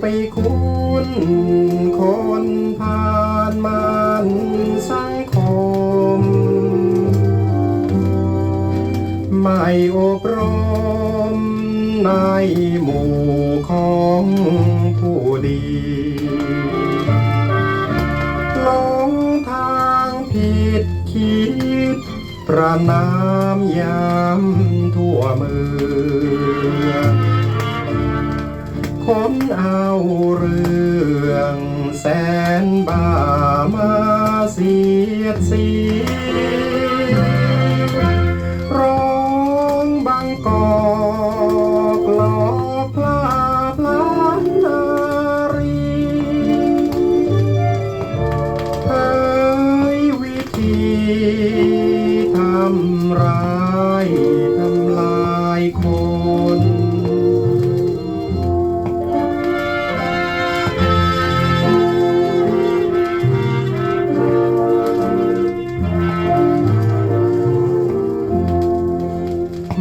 ไปคุณคนผ่านมันสังคม ไม่อบรมในหมู่ของผู้ดีหลงทางผิดคิด ประนามยามทั่วมือ เอาเรื่องแสน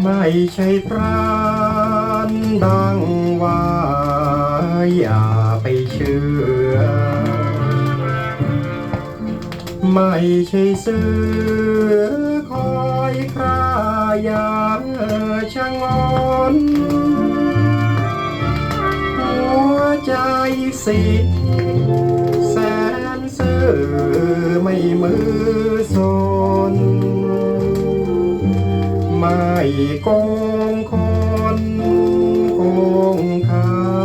ไม่ใช่พรานดังว่าอย่าไปเชื่อ ไม่ใช่เสือคอยครายาชะงอนหัวใจสิแสนซื่อไม่มือสน โกงคนโกงค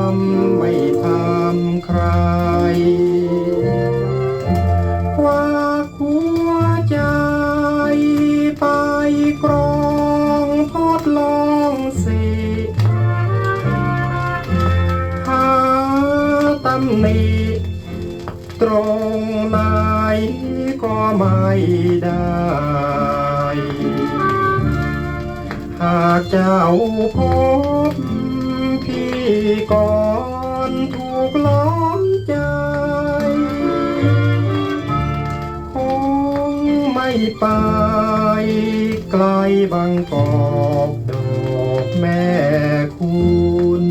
ำไม่ทำครคากเจ้าพบพี่ก่อนถูกล้อมใจ คงไม่ไปไกลบางกอกดอกแม่คุณ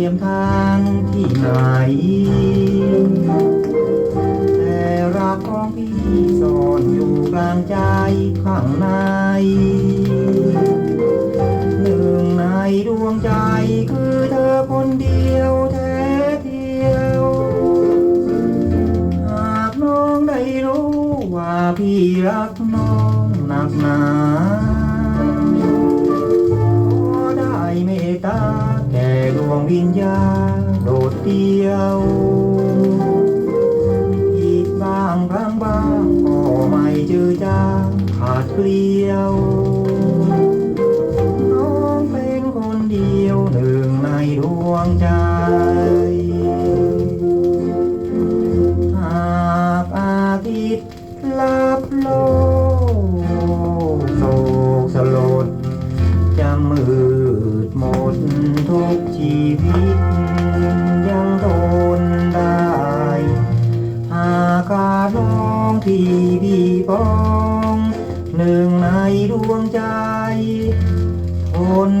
เยี่ยมทางที่ไหน แต่รักของพี่ซ่อนอยู่กลางใจข้างใน ด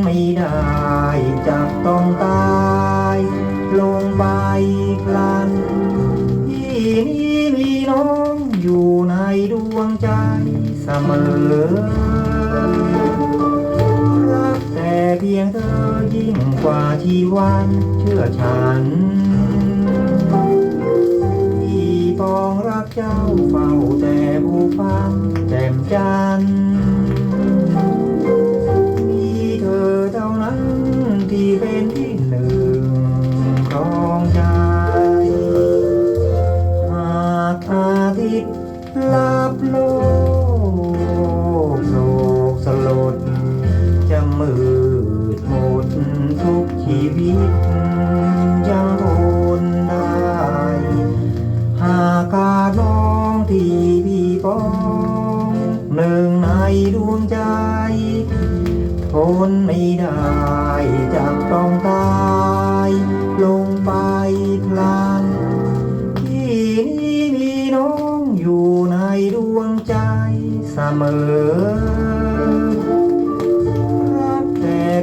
ไม่ได้จะต้องตาย ลงไปกลันพี่นี้มีน้องอยู่ในดวงใจเสมอ รักแต่เพียงเธอยิ่งกว่าชีวันเชื่อฉันพี่ปองรักเจ้า ตย์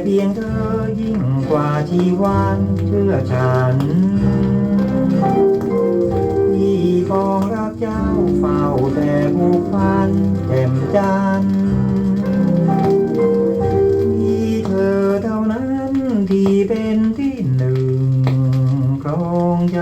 พียงเธอยิ่งกว่าชีวันเชื่อฉันพี่ปองรักเจ้าเฝ้าแต่ผูกพันแจ่มจันมีเธอเท่านั้นที่เป็นที่หนึ่งครองใจ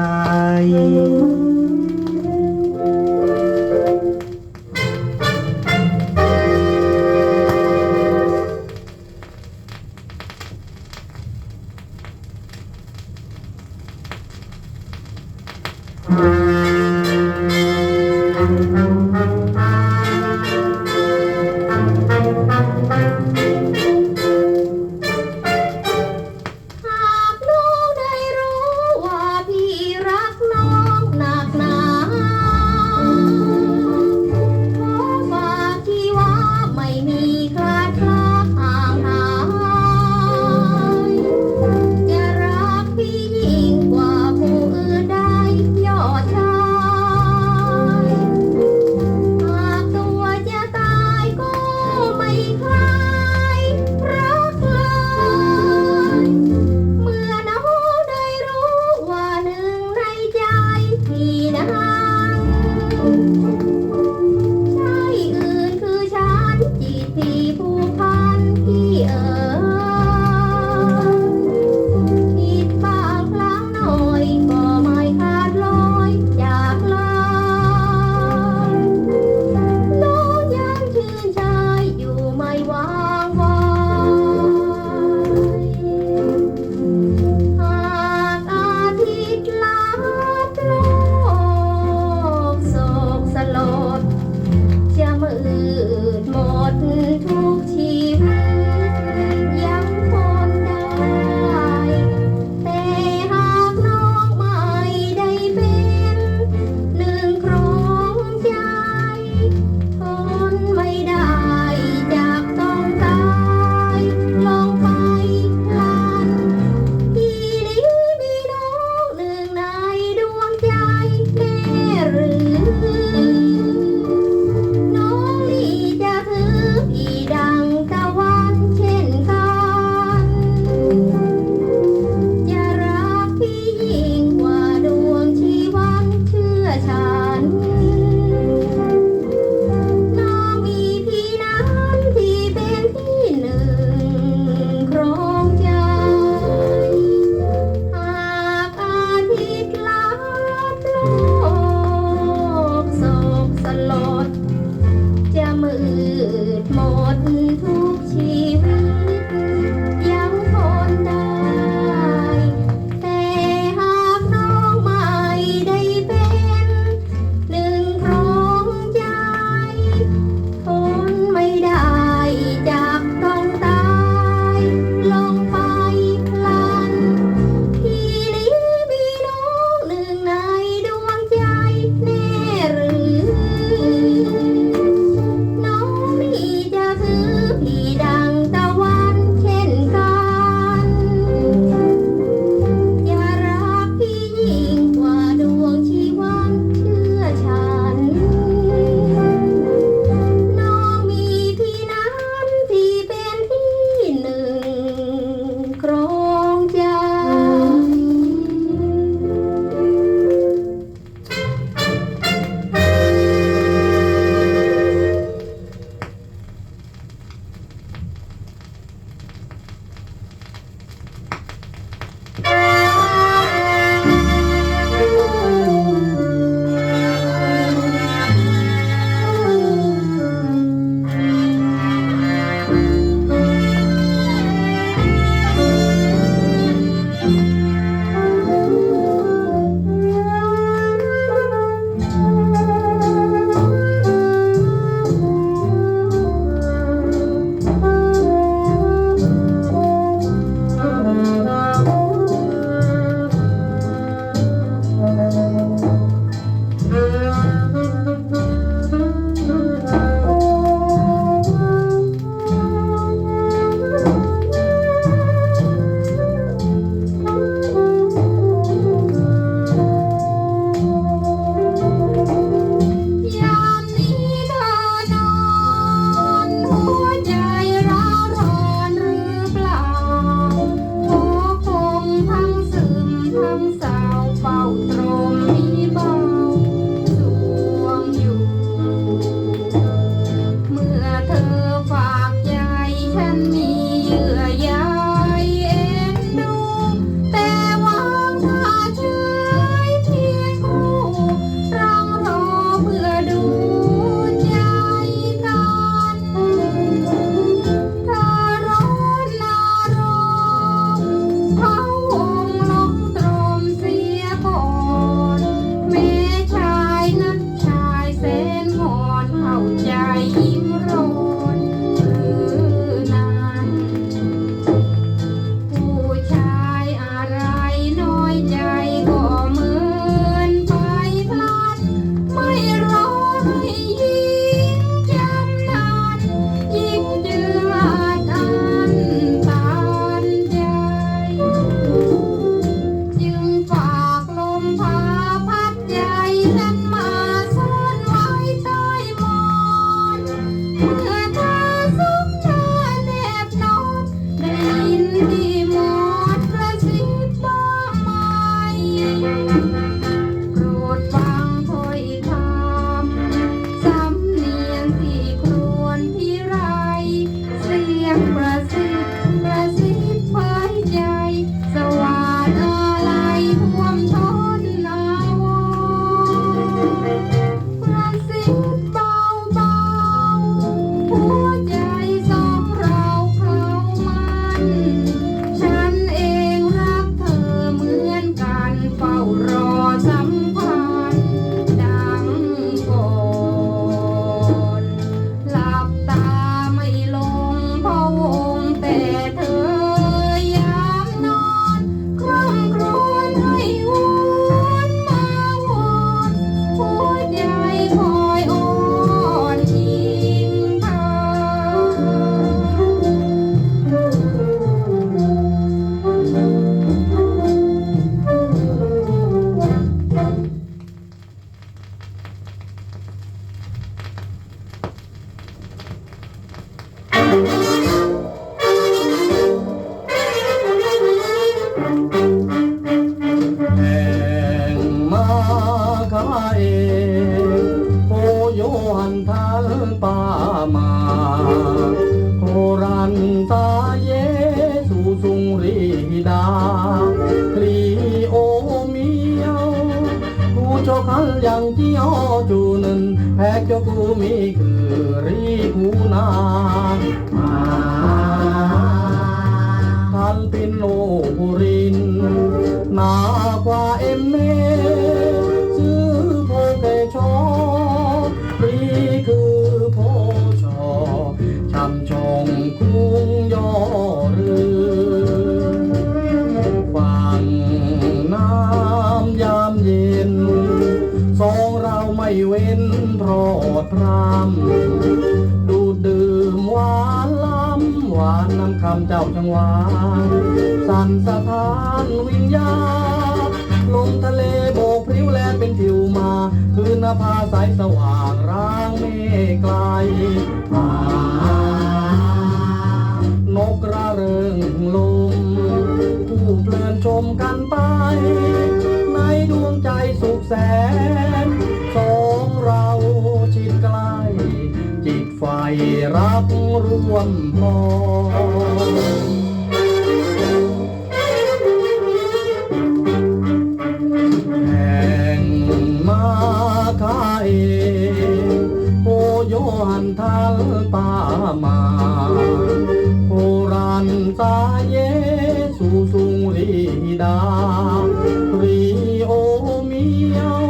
沧桑 꿈이 그리구나. จังหวะสั่นสะท้านวิญญาณลมทะเลโบกพริ้วแลนเป็นผิวมา คืนนภาสายสว่างร้างเมฆไกลนกระเริงลมผู้เพลินชมกันไป ในดวงใจสุขแสนสองเราชิดใกล้จิตไฟรักร่วมพอ ดาวีโอเมียว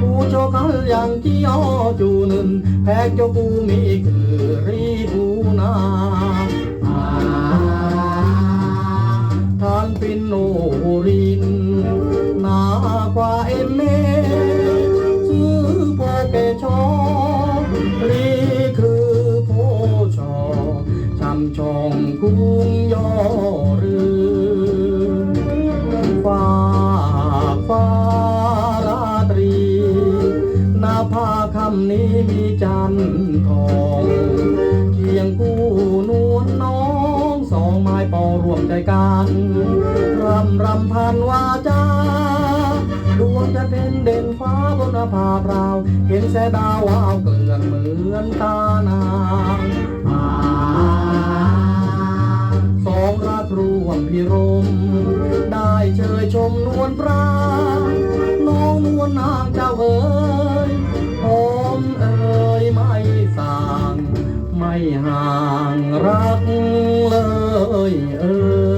ผู้โชคัอย่างที่ออจูนึนแพกเจ้ากูมีคือรีบูนา กันรำรำพันวาจาดวงจะเด่นเด่นฟ้าบนภาพเรา เห็นแสดาวาวเกลื่อนเหมือนตานางสองราตรูวมพิรม ได้เชยชมนวลปราน้องนวลนางเจ้าเอ๋ยหอมเอ๋ยไม่สางไม่ห่างรักเลยเอ๋ย